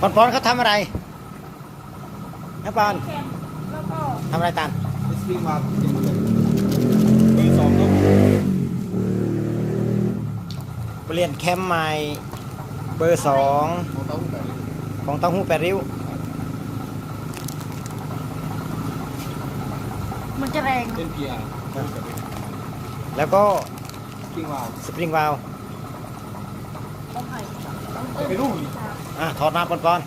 ปอนปอนเขาทำอะไรนะปอนแคมแล้วก็ทำอะไรตันสปริงมาเจ็บเลยเบอร์สองเนาะเปลี่ยนแคมใหม่เบอร์สองของเต้าหู้แปดริ้วของเต้าหู้แปดริ้วมันจะแรงเป็นพีอาร์แล้วก็สปริงวาล์วสปริงวาลวต้องไผ่ไปรุ่ง อะถอดน้ำก่อนก่อน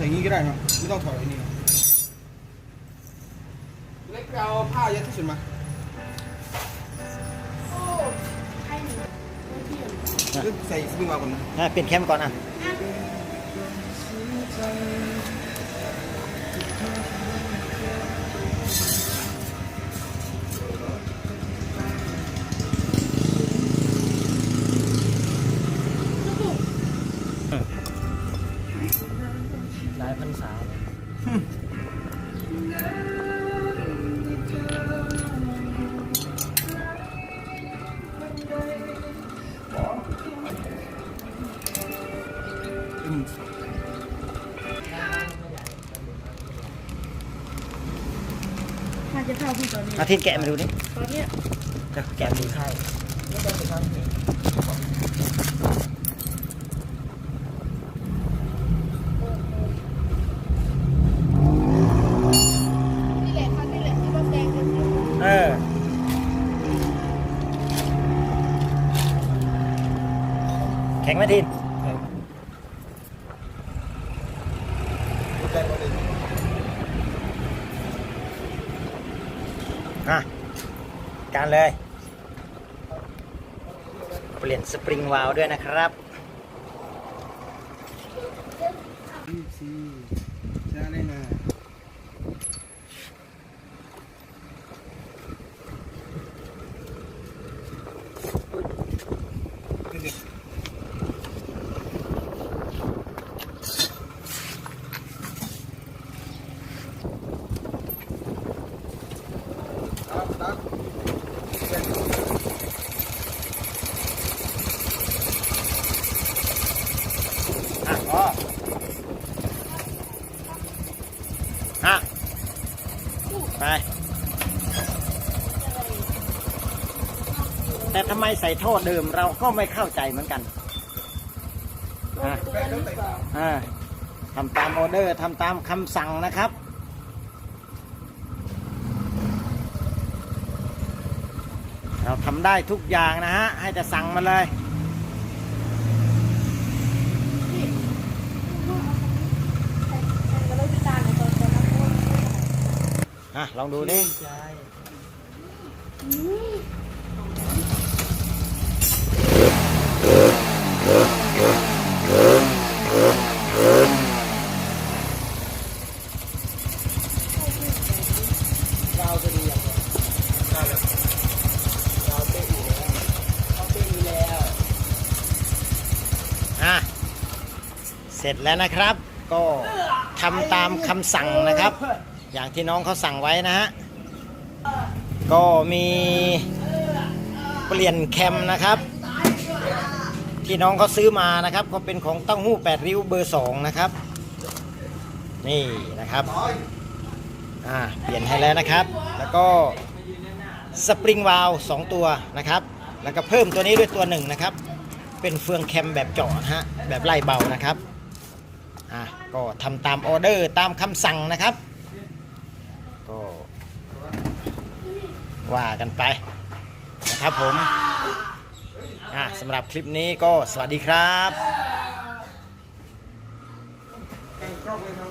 ใส่งี้ก็ได้เนาะไม่ต้องถอดไอ้นี่เล็กเอาผ้ายัดที่สุดมาโอ้ให้หนูเที่ยวใส่สปริงวาล์วก่อนนะอะเปลี่ยนแคมก่อนอะ มน่าจะเท่าพี่ตอนนี้ อาทิตย์แกะมาดูนี่ตอนเนี้ย จะแกะดู ใช่นี่แหละคันนี่แหละที่ว่าแดงกันอยู่ เออ แข็งไหมทินใส่หมดเลยอะการเลย เปลี่ยนสปริงวาลวด้วยนะครับอืมสิจะได้นะ อะไป แต่ทำไมใส่ท่อเดิมเราก็ไม่เข้าใจเหมือนกันอะตัวนี้ก่อนอ่าทำตามออเดอร์ทำตามคำสั่งนะครับเราทำได้ทุกอย่างนะฮะ ให้แต่สั่งมาเลย พี่ใส่ใส่มาเลยพี่ตาในตอนตอนนั้น อะ ลองดูดิดาวจะดีอย่างไราวแบบดาวเป๊ะอยู่แล้วดาวเป๊ะอยู่แล้วอะเสร็จแล้วนะครับ ก็ทำตามคำสั่งนะครับ อย่างที่น้องเขาสั่งไว้นะฮะ ก็มีเปลี่ยนแคมนะครับ ที่น้องเขาซื้อมานะครับ ก็เป็นของเต้าหู้แปดริ้วเบอร์สองนะครับ นี่นะครับอ่าเปลี่ยนให้แล้วนะครับ แล้วก็สปริงวาลสองตัวนะครับ แล้วก็เพิ่มตัวนี้ด้วยตัวหนึ่งนะครับ เป็นเฟืองแคมแบบเจาะฮะแบบไล่เบานะครับอะก็ทำตามออเดอร์ตามคำสั่งนะครับ ก็ ว่ากันไปนะครับผมอะสำหรับคลิปนี้ก็สวัสดีครับแกงครอบเลยครับ